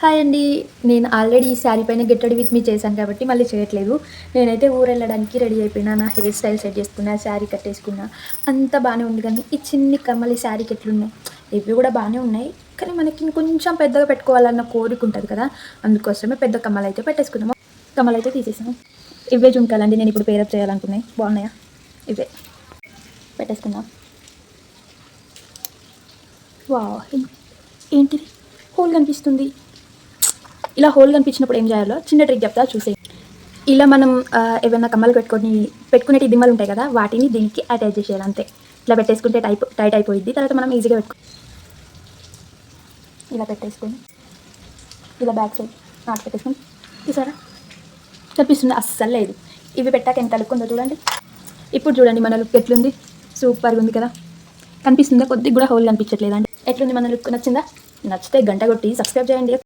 Hi అండి. నేను already ఈ శారీ పైన గెట్టడి విత్ మీ చేశాను కాబట్టి మళ్ళీ చేయట్లేదు. నేనైతే ఊరు వెళ్ళడానికి రెడీ అయిపోయినా నా హెయిర్ స్టైల్ సెట్ చేసుకున్నా శారీ కట్టేసుకున్నా అంతా బాగానే ఉంది కానీ ఈ చిన్ని కమ్మలి శారీకి ఎట్లున్నాయి ఇవి కూడా బాగానే ఉన్నాయి కానీ మనకి కొంచెం పెద్దగా పెట్టుకోవాలన్న కోరిక ఉంటుంది కదా అందుకోసమే పెద్ద కమ్మలు అయితే పెట్టేసుకున్నాము. కమ్మలు అయితే తీసేసాము. ఇవే జుంకాలండి నేను ఇప్పుడు పేరప్ చేయాలనుకున్నాయి. బాగున్నాయా? ఇవే పెట్టేసుకుందాం. వా ఏంటిది? హోల్ కనిపిస్తుంది. ఇలా హోల్ కనిపించినప్పుడు ఏం చేయాలో చిన్న ట్రిక్ చెప్తా చూసే ఇలా మనం ఏమైనా ఏవైనా కమ్మలు పెట్టుకొని పెట్టుకునే దిమ్మలు ఉంటాయి కదా వాటిని దీనికి అటాచ్ చేసేయాలి అంతే. ఇలా పెట్టేసుకుంటే టైప్ టైట్ అయిపోయింది తర్వాత మనం ఈజీగా పెట్టుకో ఇలా పెట్టేసుకొని ఇలా బ్యాక్ సైడ్ నాటు పెట్టేసుకొని చూసారా? కనిపిస్తుంది అస్సలు లేదు. ఇవి పెట్టాక ఎంత అలుక్కుందో ఉందో చూడండి. ఇప్పుడు చూడండి మన లుక్ ఎట్లుంది. సూపర్గా ఉంది కదా. కనిపిస్తుందా? కొద్దిగా కూడా హోల్ కనిపించట్లేదండి. ఎట్లుంది మన లుక్ నచ్చిందా? నచ్చితే గంట కొట్టి సబ్స్క్రైబ్ చేయండి.